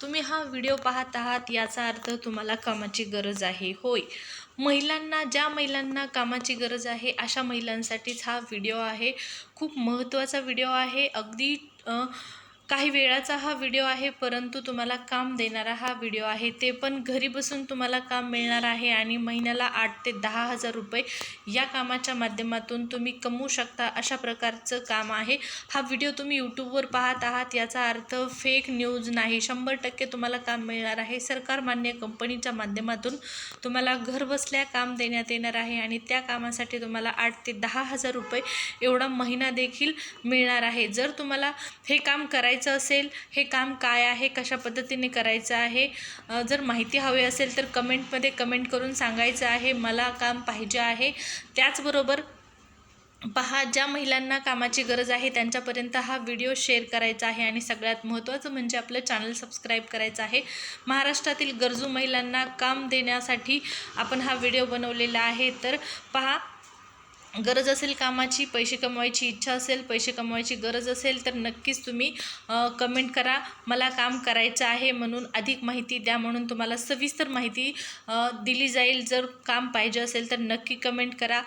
तुम्ही हा व्हिडिओ पाहत आहात याचा अर्थ तुम्हाला कामाची गरज आहे. होय. महिलांना ज्या महिलांना कामाची गरज आहे अशा महिलांसाठीच हा व्हिडिओ आहे. खूप महत्त्वाचा व्हिडिओ आहे. अगदी काही वेळाचा हा व्हिडिओ आहे परंतु तुम्हाला काम देणारा हा व्हिडिओ आहे ते पण घरी बसून तुम्हाला काम मिळणार आहे आणि महिन्याला आठ ते दहा हजार रुपये या कामाच्या माध्यमातून तुम्ही कमवू शकता अशा प्रकारचं काम आहे. हा व्हिडिओ तुम्ही यूट्यूबवर पाहत आहात याचा अर्थ फेक न्यूज नाही. शंभर टक्के तुम्हाला काम मिळणार आहे. सरकार मान्य कंपनीच्या माध्यमातून तुम्हाला घरबसल्या काम देण्यात येणार आहे आणि त्या कामासाठी तुम्हाला आठ ते दहा हजार रुपये एवढा महिना देखील मिळणार आहे. जर तुम्हाला हे काम करायचं असेल हे काम काय आहे कशा पद्धतीने करायचं आहे जर माहिती हवी असेल तर कमेंटमध्ये कमेंट करून सांगायचं आहे मला काम पाहिजे आहे. त्याचबरोबर पहा ज्या महिलांना कामाची गरज आहे त्यांच्यापर्यंत हा व्हिडिओ शेअर करायचा आहे आणि सगळ्यात महत्त्वाचं म्हणजे आपलं चॅनल सबस्क्राईब करायचं आहे. महाराष्ट्रातील गरजू महिलांना काम देण्यासाठी आपण हा व्हिडिओ बनवलेला आहे. तर पहा गरज असेल कामाची पैसे कमवायची इच्छा असेल पैसे कमवायची गरज असेल तर नक्कीच तुम्ही कमेंट करा. मला काम करायचं आहे म्हणून अधिक माहिती द्या म्हणून तुम्हाला सविस्तर माहिती दिली जाईल. जर काम पाहिजे असेल तर नक्की कमेंट करा.